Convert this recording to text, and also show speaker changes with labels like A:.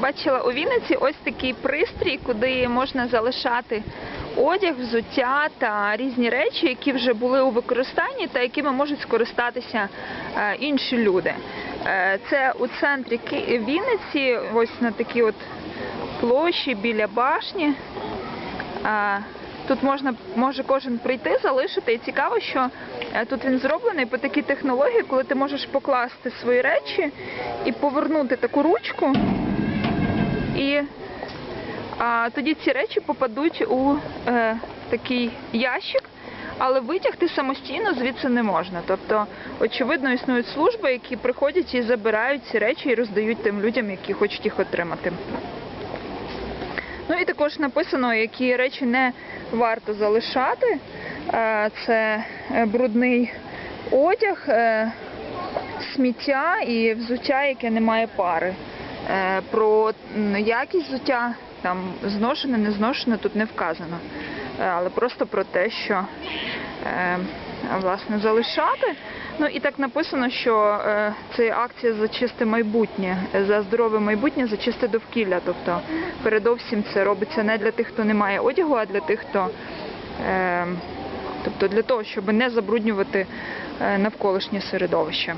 A: Побачила у Вінниці ось такий пристрій, куди можна залишати одяг, взуття та різні речі, які вже були у використанні та якими можуть скористатися е, інші люди. Е, Це у центрі Вінниці, ось на такій от площі біля башні. Тут можна може кожен прийти, залишити. І цікаво, що е, тут він зроблений по такій технології, коли ти можеш покласти свої речі і повернути таку ручку, і а, тоді ці речі попадуть у е, такий ящик, але витягти самостійно звідси не можна. Тобто, очевидно, існують служби, які приходять і забирають ці речі і роздають тим людям, які хочуть їх отримати. Ну і також написано, які речі не варто залишати. Е, Це е, брудний одяг, е, сміття і взуття, яке не має пари. Е, Про якість взуття, там зношене, не зношене, тут не вказано. Е, Але просто про те, що е, власне залишати. Ну і так написано, що це акція за чисте майбутнє, за здорове майбутнє, за чисте довкілля. Тобто, передовсім це робиться не для тих, хто не має одягу, а для тих, хто тобто для того, щоб не забруднювати навколишнє середовище.